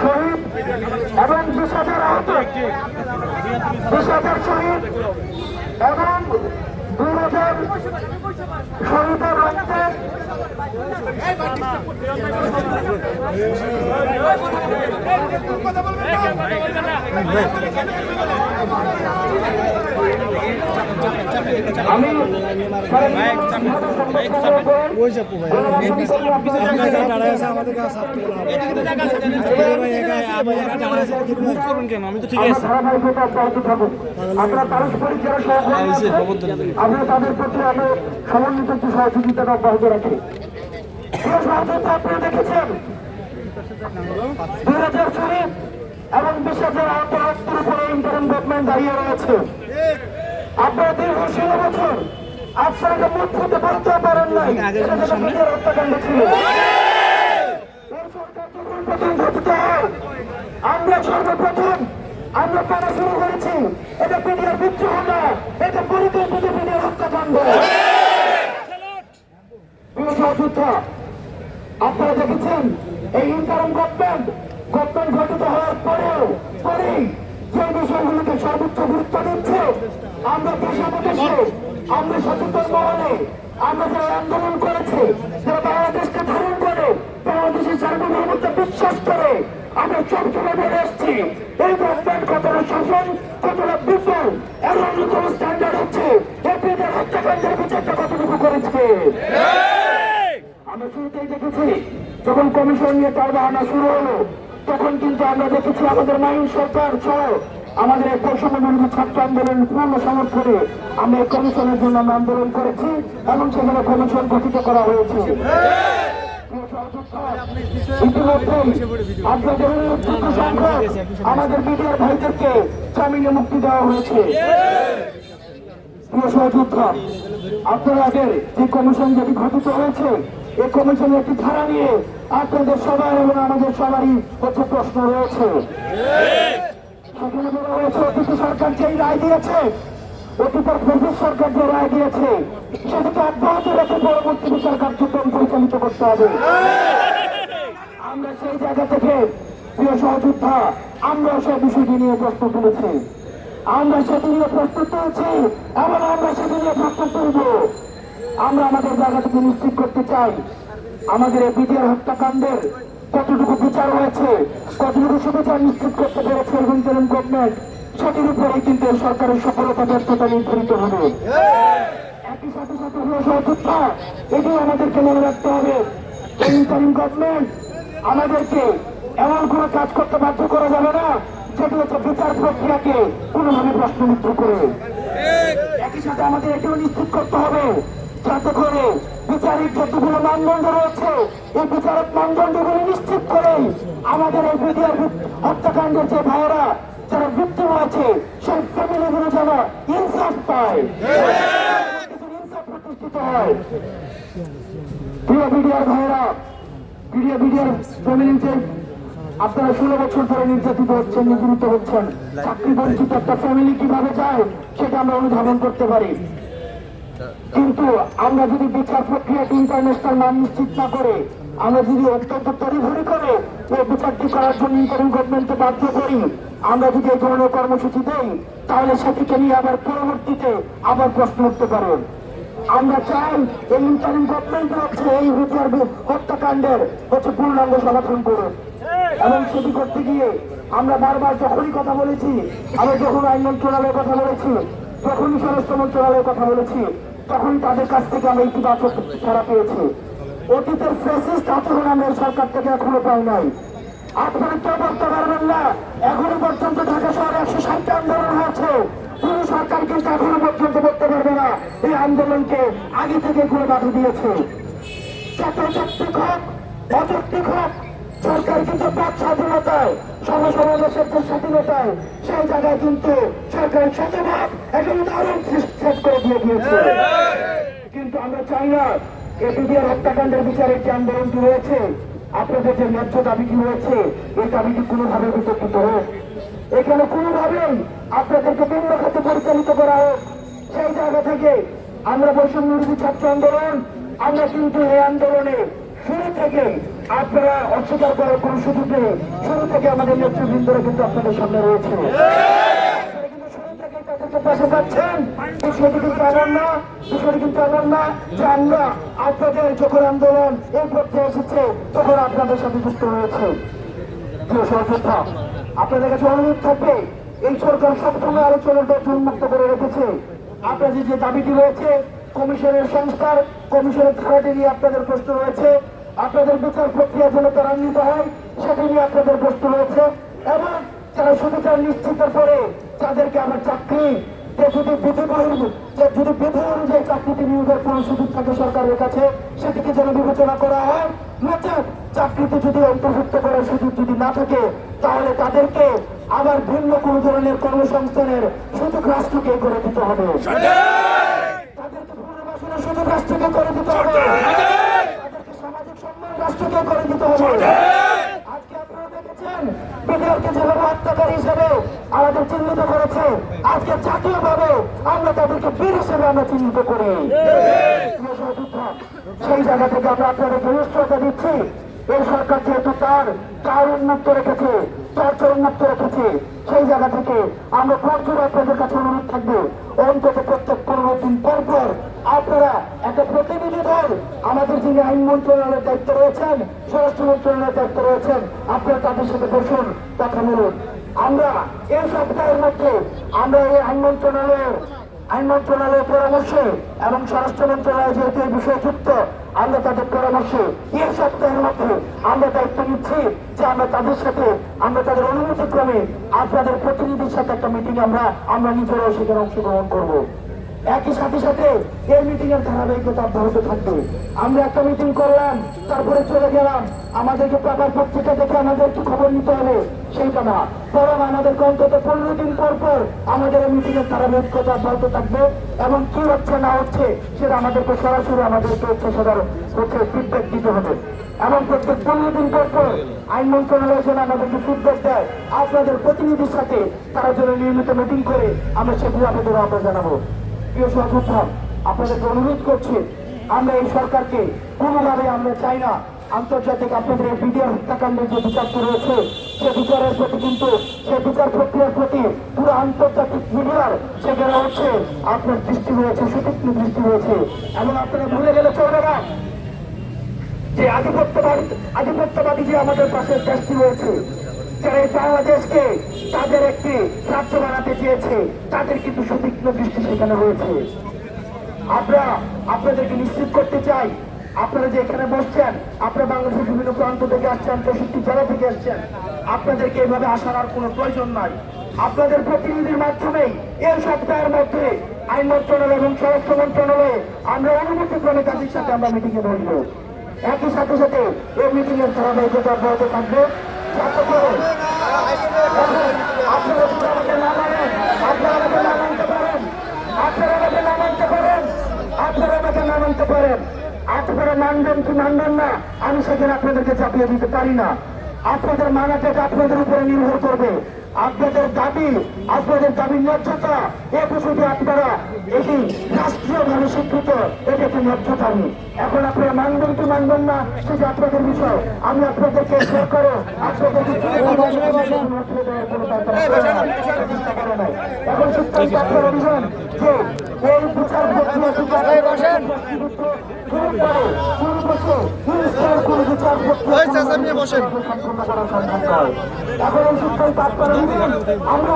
শহীদ এবং বিশ হাজার আহত। বিশ হাজার শহীদ এবং দুই হাজার শহীদের রক্তে আমি আপনারা তাদের প্রতি আমি সমন্বিত একটি সহযোগিতা অব্যাহত রাখি। প্রিয় সহযোগিতা আপনারা দেখেছেন দুই হাজার শহীদ এবং বিশ হাজার আহত উপরে ইন্টারিম গভর্নমেন্ট দাঁড়িয়ে রয়েছে আপনারা দীর্ঘ ষোলো বছর আপনারা মুখ ফুটে বলতে পারেন নাই হত্যাকাণ্ড ছিল আমরা সর্বপ্রথম আমরা করা শুরু করেছি এটা পিডিআর বিদ্রোহ না এটা পরিকল্পিত পিডিআর হত্যাকাণ্ড আপনারা দেখেছেন, এই ইন্টারম গভর্নমেন্ট গভর্নমেন্ট গঠিত হওয়ার পরেও, পরেই যে বিষয়গুলোকে সর্বোচ্চ গুরুত্ব দিচ্ছে, আমরা দেশে আমরা সচেতন মহলে, আমরা যারা আন্দোলন করেছে, যারা বাংলাদেশকে ধারণ করে, বাংলাদেশের সার্বভৌমত্ব বিশ্বাস করে, আমরা সবসময় বলে এসছি এই গভর্নমেন্ট কতটা শাসন কতটা বিফল, এর অন্যতম স্ট্যান্ডার্ড হচ্ছে এপিদের হত্যাকাণ্ডের বিচারটা কতটুকু করেছে? শুরুতেই দেখেছি, যখন কমিশন নিয়ে তার বাহানা শুরু হলো, তখন কিন্তু আমরা দেখেছি আমাদের মাইন সরকার সহ আমাদের এই বিরোধী ছাত্র আন্দোলন পূর্ণ সমর্থনে আমরা এই কমিশনের জন্য আমরা আন্দোলন করেছি এবং সেখানে কমিশন গঠিত করা হয়েছে। আমাদের মিডিয়ার ভাইদেরকে জামিনে মুক্তি দেওয়া হয়েছে। প্রিয় সহযোদ্ধা আপনাদের যে কমিশন যেটি গঠিত হয়েছে এই কমিশনের একটি ধারা নিয়ে আপনাদের সবার এবং আমাদের সবারই হচ্ছে প্রশ্ন রয়েছে। সরকার আমরা সেই জায়গা থেকে আমরা নিয়ে প্রশ্ন তুলেছি। আমরা সেটি নিয়ে প্রস্তুত হয়েছি এবং আমরা সেটি নিয়ে প্রস্তুত তুলব। আমরা আমাদের জায়গা থেকে নিশ্চিত করতে চাই, আমাদের এই হত্যাকাণ্ডের কতটুকু বিচার হয়েছে, কতটুকু সুবিচার নিশ্চিত করতে পেরেছে ইন্টারিম গভর্নমেন্ট সেটির উপরেই কিন্তু সরকারের সফলতা, ব্যর্থতা নির্ধারিত হবে। একই সাথে সাথে হলো সহযোদ্ধা এটি আমাদেরকে মনে রাখতে হবে। ইন্টারিম গভর্নমেন্ট আমাদেরকে এমন কোনো কাজ করতে বাধ্য করা যাবে না, যেটি হচ্ছে বিচার প্রক্রিয়াকে কোনোভাবে প্রশ্নবিদ্ধ করে। একই সাথে আমাদের এটিও নিশ্চিত করতে হবে যাতে করে বিচারিক যতগুলো মানদণ্ড রয়েছে, এই বিচারক মানদণ্ডগুলো নিশ্চিত করে আমাদের এই বিডিআর হত্যাকাণ্ডের যে ভাইয়েরা, যারা ভিক্টিম আছে, সেই ফ্যামিলিগুলো যেন ইনসাফ পায়। আপনারা ষোলো বছর ধরে নির্যাতিত হচ্ছেন চাকরি বঞ্চিত একটা ফ্যামিলি কীভাবে যায়, সেটা আমরা অনুধাবন করতে পারি। কিন্তু আমরা যদি বিচার প্রক্রিয়াকে ইন্টারন্যাশনাল মান নিশ্চিত না করে, আমরা যদি অত্যন্ত তড়িঘড়ি করে এই বিচারটি করার জন্য ইন্টারিম গভর্নমেন্টকে বাধ্য করি, আমরা যদি এই ধরনের কর্মসূচি দেই, তাহলে সেটিকে নিয়ে আবার পরবর্তীতে আবার প্রশ্ন উঠতে পারে। আমরা চাই এই ইন্টারিম গভর্নমেন্ট হচ্ছে এই হত্যার হত্যাকাণ্ডের হচ্ছে পূর্ণাঙ্গ সমাধান করুন এবং সেটি করতে গিয়ে আমরা বারবার যখনই কথা বলেছি, আমরা যখন আইন মন্ত্রণালয়ের কথা বলেছি, যখনই স্বরাষ্ট্র মন্ত্রণালয়ের কথা বলেছি তখনই তাদের কাছ থেকে আমরা ইতিবাচক সারা পেয়েছি। অতীতের ফেসিস্ট আচরণ আমরা সরকার থেকে এখনও পাই নাই। আপনারা কেউ বলতে পারবেন না এখনও পর্যন্ত ঢাকা শহরে একশো ষাটটি আন্দোলন হয়েছে। কোন সরকার কিন্তু এখনও পর্যন্ত বলতে পারবে না, এই আন্দোলনকে আগে থেকে করে বাধা দিয়েছে। চাকরিক হোক অযৌক্তিক হোক সরকার কিন্তু বাক স্বাধীনতায় সমাজসমাবেশের যে স্বাধীনতায় সেই জায়গায় কিন্তু সরকারের শতভাগ একটা উদাহরণ সেট করে দিয়ে দিয়েছে কিন্তু আমরা চাই না এপিডিআর হত্যাকাণ্ডের বিচারের যে আন্দোলনটি হয়েছে আপনাদের যে ন্যায্য দাবিটি হয়েছে এই দাবিটি কোনোভাবে বিতর্কিত হোক এখানে কোনোভাবেই আপনাদেরকে ভিন্ন খাতে পরিচালিত করা হোক সেই জায়গা থেকে আমরা বৈষম্য ছাত্র আন্দোলন, আমরা কিন্তু এই আন্দোলনে শুরু থেকে আপনারা অস্বীকার করার কোনো সুযোগ নেই। শুরু থেকে আমাদের নেতৃবৃন্দরা কিন্তু আপনাদের সামনে রয়েছে। কিন্তু না কিন্তু না আপনাদের আন্দোলন এই তখন আপনাদের সহযোদ্ধা, আপনাদের কাছে থাকবে, এই সরকার করে রেখেছে। যে দাবিটি রয়েছে, কমিশনের সংস্কার, কমিশনের ধারাটি নিয়ে আপনাদের প্রশ্ন রয়েছে আপনাদের বিচার প্রক্রিয়া যেন ত্বরান্বিত হয় সেটি নিয়ে আপনাদের প্রশ্ন রয়েছে। এবং যারা সুবিচার নিশ্চিতের পরে আমার চাকরি যে যদি বিধি বহির্ভূত যে যদি বিধি অনুযায়ী চাকরিতে নিয়োগের কোনো সুযোগ থাকে সরকারের কাছে সেটিকে যেন বিবেচনা করা হয়। নচেত চাকরিতে যদি অন্তর্ভুক্ত করার সুযোগ যদি না থাকে তাহলে তাদেরকে আবার ভিন্ন কোনো ধরনের কর্মসংস্থানের সুযোগ রাষ্ট্রকে করে দিতে হবে। তাদেরকে পুনর্বাসনের সুযোগ রাষ্ট্রকে করে দিতে হবে। করে দিতে হবে। আজকে আপনারা দেখেছেন বিডিআরকে যেভাবে হত্যাকারী হিসেবে আমাদের চিহ্নিত করেছে আজকে জাতীয়ভাবে আমরা তাদেরকে বীর হিসেবে আমরা চিহ্নিত করি। সেই জায়গা থেকে আমরা আপনাদেরকে নিশ্চয়তা দিচ্ছি। এই সরকার যেহেতু তার কার উন্মুক্ত রেখেছে চর্চা উন্মুক্ত রেখেছে সেই জায়গা থেকে আমরা প্রচুর আপনাদের কাছে অনুরোধ থাকবে। অন্তত প্রত্যেক পনেরো দিন পর পর আপনারা একটা প্রতিনিধি দল আমাদের যিনি আইন মন্ত্রণালয়ের দায়িত্ব রয়েছেন, স্বরাষ্ট্র মন্ত্রণালয়ের দায়িত্ব রয়েছেন, আপনারা তাদের সাথে বসুন, কথা বলুন। আমরা এই সপ্তাহের মধ্যে আমরা এই আইন মন্ত্রণালয়ের আইন মন্ত্রণালয়ের পরামর্শে এবং স্বরাষ্ট্র মন্ত্রণালয় যেহেতু এই বিষয়ে যুক্ত, আমরা তাদের পরামর্শে এই সপ্তাহের মধ্যে আমরা দায়িত্ব নিচ্ছি যে আমরা তাদের সাথে আমরা তাদের অনুমতি ক্রমে আপনাদের প্রতিনিধির সাথে একটা মিটিং আমরা আমরা নিজেরাও সেখানে অংশগ্রহণ করব। একই সাথে সাথে এই মিটিং এর ধারাবাহিকতা অব্যাহত থাকবে। আমরা একটা মিটিং করলাম, তারপরে চলে গেলাম। আমাদেরকে পেপার পত্রিকা দেখে আমাদের একটু খবর নিতে হবে। সেইটা না বরং আমাদেরকে অন্তত পনেরো দিন পর পর আমাদের এই মিটিং এর ধারাবাহিকতা অব্যাহত থাকবে। এবং কি হচ্ছে, না হচ্ছে, সেটা আমাদেরকে সরাসরি আমাদেরকে হচ্ছে সেটার হচ্ছে ফিডব্যাক দিতে হবে। এবং প্রত্যেক পনেরো দিন পর পর আইন মন্ত্রণালয় যেন আমাদেরকে ফিডব্যাক দেয়। আপনাদের প্রতিনিধির সাথে তারা যেন নিয়মিত মিটিং করে, আমরা সেগুলো আপনাদের আমরা জানাব। প্রিয় সহযোদ্ধা আপনাদেরকে অনুরোধ করছি, আমরা এই সরকারকে কোনোভাবে আমরা চাই না। আন্তর্জাতিক আপনাদের এই বিডিআর হত্যাকাণ্ডের যে বিচারটি রয়েছে সে বিচারের প্রতি কিন্তু, সে বিচার প্রক্রিয়ার প্রতি পুরো আন্তর্জাতিক মিডিয়ার সেখানে হচ্ছে, আপনার দৃষ্টি রয়েছে সুতীক্ষ্ণ দৃষ্টি রয়েছে এবং আপনারা ভুলে গেলে চলবে না। যে আধিপত্যবাদী আধিপত্যবাদী যে আমাদের পাশে দেশটি রয়েছে যারা বাংলাদেশকে তাদের একটি রাজ্য বানাতে চেয়েছে, তাদের কিন্তু সুতীক্ষ্ণ দৃষ্টি সেখানে রয়েছে। আমরা আপনাদেরকে নিশ্চিত করতে চাই, আপনারা যে এখানে বসছেন, আপনারা বাংলাদেশের বিভিন্ন প্রান্ত থেকে আসছেন চৌষট্টি জেলা থেকে আসছেন, আপনাদেরকে এভাবে আসার আর কোনো প্রয়োজন নাই। আপনাদের প্রতিনিধির মাধ্যমেই এই সপ্তাহের মধ্যে আইন মন্ত্রণালয় এবং স্বরাষ্ট্র মন্ত্রণালয়ে আমরা অনুমতি ক্রমে তাদের সাথে আমরা মিটিংয়ে বসবো। একই সাথে সাথে এই মিটিং এর ধারাবাহিকতা অব্যাহত থাকবে। আপনারা মানবেন কি মানবেন না, আমি সেখানে আপনাদেরকে চাপিয়ে দিতে পারি না। আপনাদের মানাটা আপনাদের উপরে নির্ভর করবে। আপনাদের দাবি আপনাদের দাবির ন্যায্যতা এ বিষয়টি আপনারা এটি রাষ্ট্রীয়ভাবে স্বীকৃত এটা একটি ন্যায্যতা নেই এখন আপনারা মানবেন কি মানবেন না সেটা আপনাদের বিষয়। আমি আপনাদেরকে সরকারও আপনাদেরকে এখন সিদ্ধান্ত আপনারা নেবেন যে এই বিচার প্রক্রিয়া শুরু করে এই সিদ্ধান্ত আপনারা নেবেন আমরা